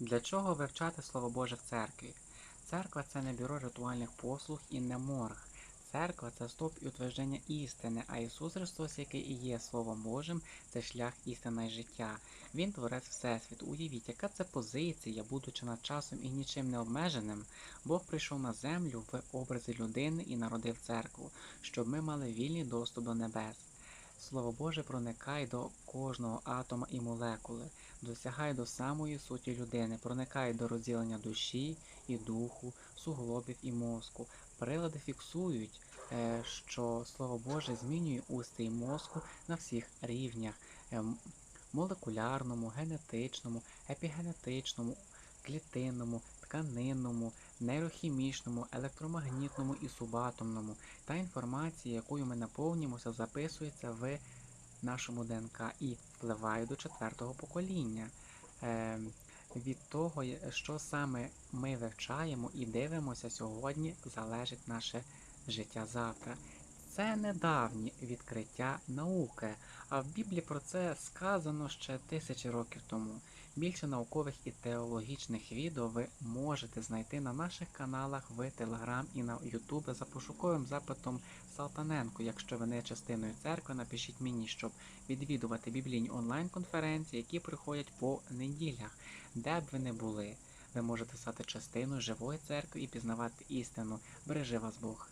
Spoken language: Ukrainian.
Для чого вивчати Слово Боже в церкві? Церква це не бюро ритуальних послуг і не морг. Церква це стовп і утвердження істини, а Ісус Христос, який і є Словом Божим, це шлях істина і життя. Він творець Всесвіту. Уявіть, яка це позиція, будучи над часом і нічим не обмеженим, Бог прийшов на землю в образі людини і народив церкву, щоб ми мали вільний доступ до небес. Слово Боже проникає до кожного атома і молекули, досягає до самої суті людини, проникає до розділення душі і духу, суглобів і мозку. Прилади фіксують, е, що Слово Боже змінює устрій мозку на всіх рівнях ем, молекулярному, генетичному, епігенетичному, клітинному, тканинному, нейрохімічному, електромагнітному і субатомному. Та інформація, якою ми наповнюємося, записується в нашому ДНК і впливає до четвертого покоління. Ем, від того, що саме ми вивчаємо і дивимося сьогодні, залежить наше життя завтра. Це недавнє відкриття науки, а в Біблії про це сказано ще тисячі років тому. Більше наукових і теологічних відео ви можете знайти на наших каналах в Telegram і на YouTube за пошуковим запитом Салтаненко. Якщо ви не частиною церкви, напишіть мені, щоб відвідувати біблійні онлайн-конференції, які приходять по неділях. Де б ви не були, ви можете стати частиною живої церкви і пізнавати істину. Бережи вас Бог.